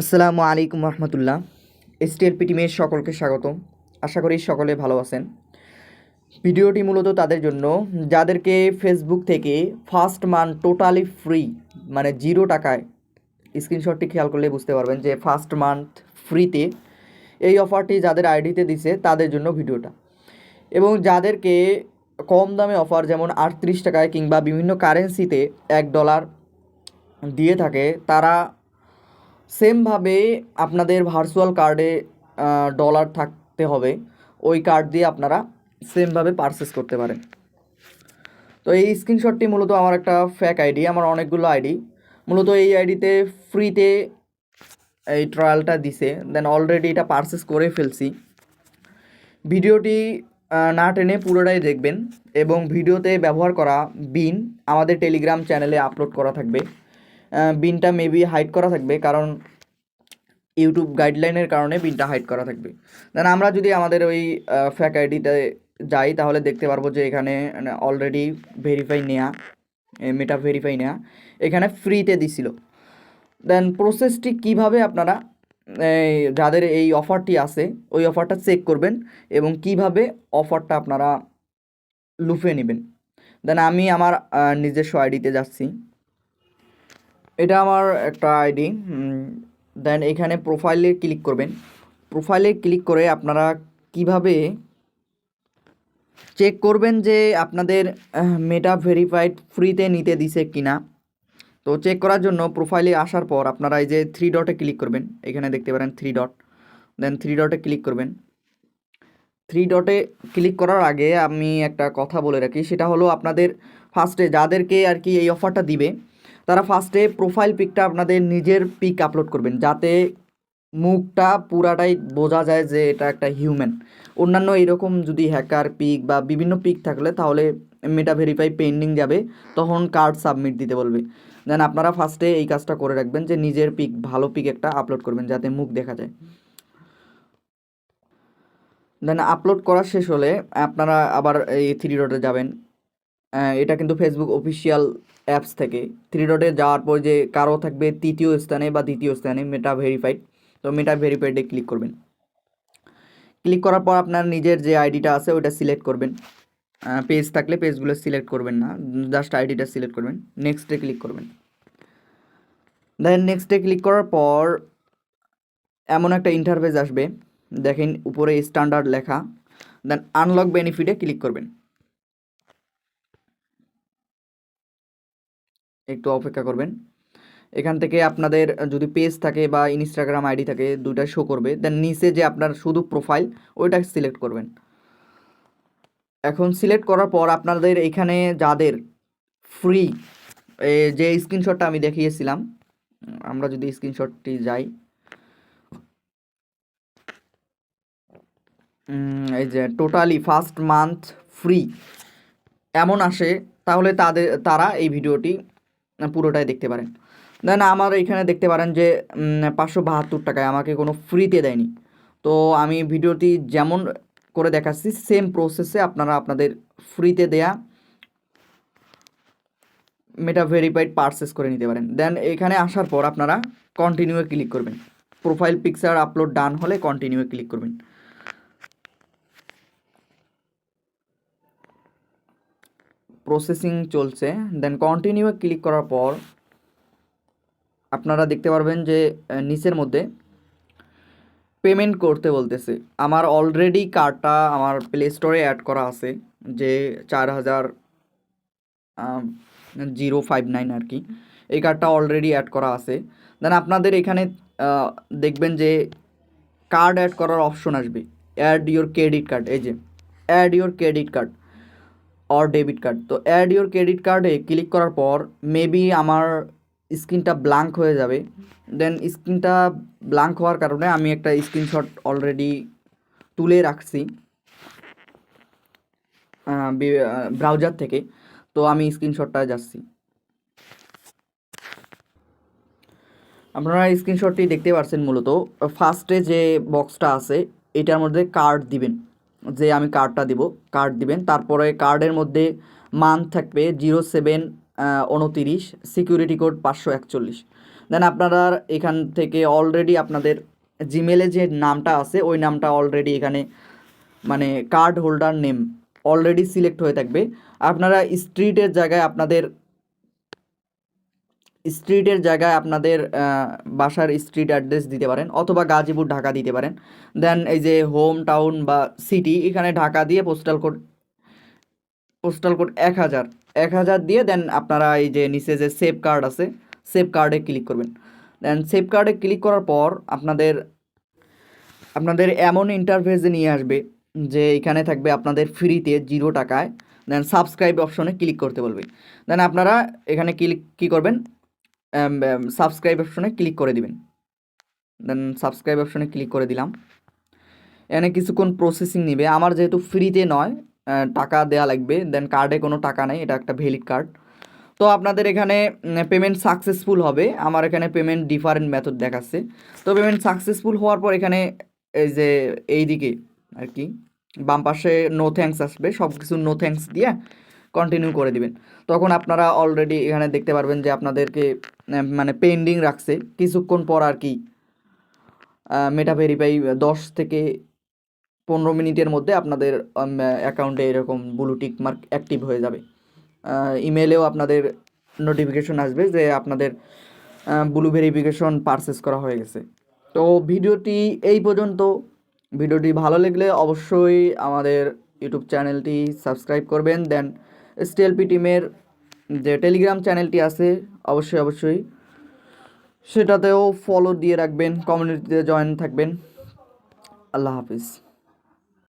আসসালামু আলাইকুম রহমতুল্লাহ। এসটিএলপি টিমের সকলকে স্বাগত আশা করি সকলে ভালো আছেন। ভিডিওটি মূলত তাদের জন্য। যাদেরকে ফেসবুক থেকে ফার্স্ট মান্থ টোটালি ফ্রি মানে জিরো টাকায়, স্ক্রিনশটটি খেয়াল করলে বুঝতে পারবেন যে ফার্স্ট মান্থ ফ্রিতে এই অফারটি যাদের আইডিতে দিছে, তাদের জন্য ভিডিওটা। এবং যাদেরকে কম দামে অফার, যেমন আটত্রিশ টাকায় কিংবা বিভিন্ন কারেন্সিতে এক ডলার দিয়ে থাকে, তারা সেমভাবে আপনাদের ভার্চুয়াল কার্ডে ডলার থাকতে হবে। ওই কার্ড দিয়ে আপনারা সেমভাবে পারচেস করতে পারেন। তো এই স্ক্রিনশটটি মূলত আমার একটা ফ্যাক আইডি আমার অনেকগুলো আইডি মূলত এই আইডিতে ফ্রিতে এই ট্রায়ালটা দিছে। দেন অলরেডি এটা পারচেস করে ফেলছি। ভিডিওটি না টেনে পুরোটাই দেখবেন। এবং ভিডিওতে ব্যবহার করা বিন আমাদের টেলিগ্রাম চ্যানেলে আপলোড করা থাকবে। বিনটা মেবি হাইড করা থাকবে, কারণ ইউটিউব গাইডলাইনের কারণে বিনটা হাইড করা থাকবে। দেন আমরা যদি আমাদের ওই ফ্যাক আইডিতে যাই, তাহলে দেখতে পারব যে এখানে অলরেডি ভেরিফাই নেওয়া মেটা ভেরিফাই নেওয়া এখানে ফ্রিতে দিছিল। দেন প্রসেসটি কীভাবে আপনারা যাদের এই অফারটি আছে, ওই অফারটা চেক করবেন এবং কীভাবে অফারটা আপনারা লুফে নেবেন। দেন আমি আমার নিজস্ব আইডিতে যাচ্ছি। এটা আমার একটা আইডি দেন এখানে প্রোফাইলে ক্লিক করবেন। প্রোফাইলে ক্লিক করে আপনারা কীভাবে চেক করবেন যে আপনাদের মেটা ভেরিফাইড ফ্রিতে নিতে দিছে কিনা। তো চেক করার জন্য প্রোফাইলে আসার পর আপনারা এই যে থ্রি ডটে ক্লিক করবেন। এখানে দেখতে পারেন থ্রি ডট দেন থ্রি ডটে ক্লিক করবেন। থ্রি ডটে ক্লিক করার আগে আমি একটা কথা বলে রাখি, সেটা হলো আপনাদের ফার্স্টে যাদেরকে আর কি এই অফারটা দিবে তারা ফার্স্টে প্রোফাইল পিকটা আপনাদের নিজের পিক আপলোড করবেন, যাতে মুখটা পুরাটাই বোঝা যায় যে এটা একটা হিউম্যান অন্যান্য এরকম যদি হ্যাকার পিক বা বিভিন্ন পিক থাকলে তাহলে মেটা ভেরিফাই পেন্ডিং যাবে, তখন কার্ড সাবমিট দিতে বলবে। দেন আপনারা ফার্স্টে এই কাজটা করে রাখবেন যে নিজের পিক ভালো পিক একটা আপলোড করবেন যাতে মুখ দেখা যায়। দেন আপলোড করা শেষ হলে আপনারা আবার এই থ্রি ডটে যাবেন। এটা কিন্তু ফেসবুক অফিসিয়াল অ্যাপস থেকে। থ্রি ডটে যাওয়ার পর যে কারও থাকবে তৃতীয় স্থানে বা দ্বিতীয় স্থানে মেটা ভেরিফাইড তো মেটা ভেরিফাইডে ক্লিক করবেন। ক্লিক করার পর আপনার নিজের যে আইডিটা আছে ওইটা সিলেক্ট করবেন। পেজ থাকলে পেজগুলো সিলেক্ট করবেন না। জাস্ট আইডিটা সিলেক্ট করবেন। নেক্সটে ক্লিক করবেন। দেন নেক্সটে ক্লিক করার পর এমন একটা ইন্টারফেস আসবে। দেখেন উপরে স্ট্যান্ডার্ড লেখা। দেন আনলক বেনিফিটে ক্লিক করবেন। একটু অপেক্ষা করবেন। এখান থেকে আপনাদের যদি পেজ থাকে বা ইনস্টাগ্রাম আইডি থাকে, দুইটা শো করবে। দেন নিচে যে আপনার শুধু প্রোফাইল ওইটা সিলেক্ট করবেন। এখন সিলেক্ট করার পর আপনাদের এখানে যাদের ফ্রি যে স্ক্রিনশটটা আমি দেখিয়েছিলাম, আমরা যদি স্ক্রিনশটটি যাই। এই যে টোটালি ফার্স্ট মান্থ ফ্রি এমন আসে, তাহলে তাদের, তারা এই ভিডিওটি পুরোটাই দেখতে পারেন। দেন আমার এখানে দেখতে পারেন যে পাঁচশো বাহাত্তর টাকায় আমাকে কোনো ফ্রিতে দেয়নি। তো আমি ভিডিওটি যেমন করে দেখাচ্ছি সেম প্রসেসে আপনারা আপনাদের ফ্রিতে দেয়া মেটা ভেরিফাইড পারচেস করে নিতে পারেন। দেন এখানে আসার পর আপনারা কন্টিনিউয়ে ক্লিক করবেন। প্রোফাইল পিকচার আপলোড ডান হলে কন্টিনিউয়ে ক্লিক করবেন। প্রসেসিং চলছে দেন কন্টিনিউ ক্লিক করার পর, আপনারা দেখতে পারবেন যে নিচের মধ্যে পেমেন্ট করতে বলতেছে। আমার অলরেডি কার্ডটা আমার প্লে স্টোরে অ্যাড করা আছে, যে চার হাজার জিরো ফাইভ নাইন আর কি। এই কার্ডটা অলরেডি অ্যাড করা আছে। দেন আপনাদের এখানে দেখবেন যে কার্ড অ্যাড করার অপশন আসবে। অ্যাড ইওর ক্রেডিট কার্ড এই যে add your credit card or debit card তো অ্যাড ইওর ক্রেডিট কার্ডে ক্লিক করার পর মেবি আমার স্ক্রিনটা ব্ল্যাঙ্ক হয়ে যাবে। দেন স্ক্রিনটা ব্ল্যাঙ্ক হওয়ার কারণে আমি একটা স্ক্রিনশট অলরেডি তুলে রাখছি ব্রাউজার থেকে। তো আমি স্ক্রিনশটটা যাচ্ছি। আপনারা স্ক্রিনশটটি দেখতে পাচ্ছেন মূলত। ফার্স্টে যে বক্সটা আছে, এটার মধ্যে কার্ড দিবেন। যে আমি কার্ডটা দিব কার্ড দিবেন। তারপরে কার্ডের মধ্যে মান্থ থাকবে জিরো সেভেন উনতিরিশ সিকিউরিটি কোড পাঁচশো একচল্লিশ। দেন আপনারা এখান থেকে অলরেডি আপনাদের জিমেলে যে নামটা আছে, ওই নামটা অলরেডি এখানে মানে card holder name already select হয়ে থাকবে। আপনারা স্ট্রিটের জায়গায় আপনাদের স্ট্রিটের জায়গায় আপনাদের বাসার স্ট্রিট অ্যাড্রেস দিতে পারেন অথবা গাজীপুর, ঢাকা দিতে পারেন। দেন এই যে হোম টাউন বা সিটি এখানে ঢাকা দিয়ে পোস্টাল কোড পোস্টাল কোড এক হাজার এক হাজার দিয়ে দেন আপনারা এই যে নিচে যে সেভ কার্ড আছে সেভ কার্ডে ক্লিক করবেন। দেন সেভ কার্ডে ক্লিক করার পর আপনাদের আপনাদের এমন ইন্টারফেসে নিয়ে আসবে যে এখানে থাকবে আপনাদের ফ্রিতে জিরো টাকায় দেন সাবস্ক্রাইব অপশনে ক্লিক করতে বলবে। দেন আপনারা এখানে ক্লিক কী করবেন? সাবস্ক্রাইব অপশনে ক্লিক করে দিবেন। দেন সাবস্ক্রাইব অপশনে ক্লিক করে দিলাম। এখানে কিছুক্ষণ প্রসেসিং নেবে। আমার যেহেতু ফ্রিতে নয় টাকা দেওয়া লাগবে দেন কার্ডে কোনো টাকা নেই, এটা একটা ভ্যালিড কার্ড তো আপনাদের এখানে পেমেন্ট সাকসেসফুল হবে। আমার এখানে পেমেন্ট ডিফারেন্ট মেথড দেখাচ্ছে। তো পেমেন্ট সাকসেসফুল হওয়ার পর এখানে এই যে এই দিকে আর কি, বাম পাশে নো থ্যাঙ্কস আসবে। সব কিছু নো থ্যাঙ্কস দিয়ে কন্টিনিউ করে দিবেন। তখন আপনারা অলরেডি এখানে দেখতে পারবেন যে আপনাদেরকে মানে পেন্ডিং রাখছে। কিছুক্ষণ পর আর কি মেটা ভেরিফাই দশ থেকে পনেরো মিনিটের মধ্যে আপনাদের অ্যাকাউন্টে এরকম ব্লু টিক মার্ক অ্যাক্টিভ হয়ে যাবে। ইমেলেও আপনাদের নোটিফিকেশন আসবে যে আপনাদের ব্লু ভেরিফিকেশন পারচেস করা হয়ে গেছে। তো ভিডিওটি এই পর্যন্ত। ভিডিওটি ভালো লাগলে অবশ্যই আমাদের ইউটিউব চ্যানেলটি সাবস্ক্রাইব করবেন। দেন এসটিএলপি টিমের যে টেলিগ্রাম চ্যানেলটি আছে, অবশ্যই অবশ্যই সেটাতেও ফলো দিয়ে রাখবেন কমিউনিটিতে জয়েন থাকবেন। আল্লাহ হাফিজ।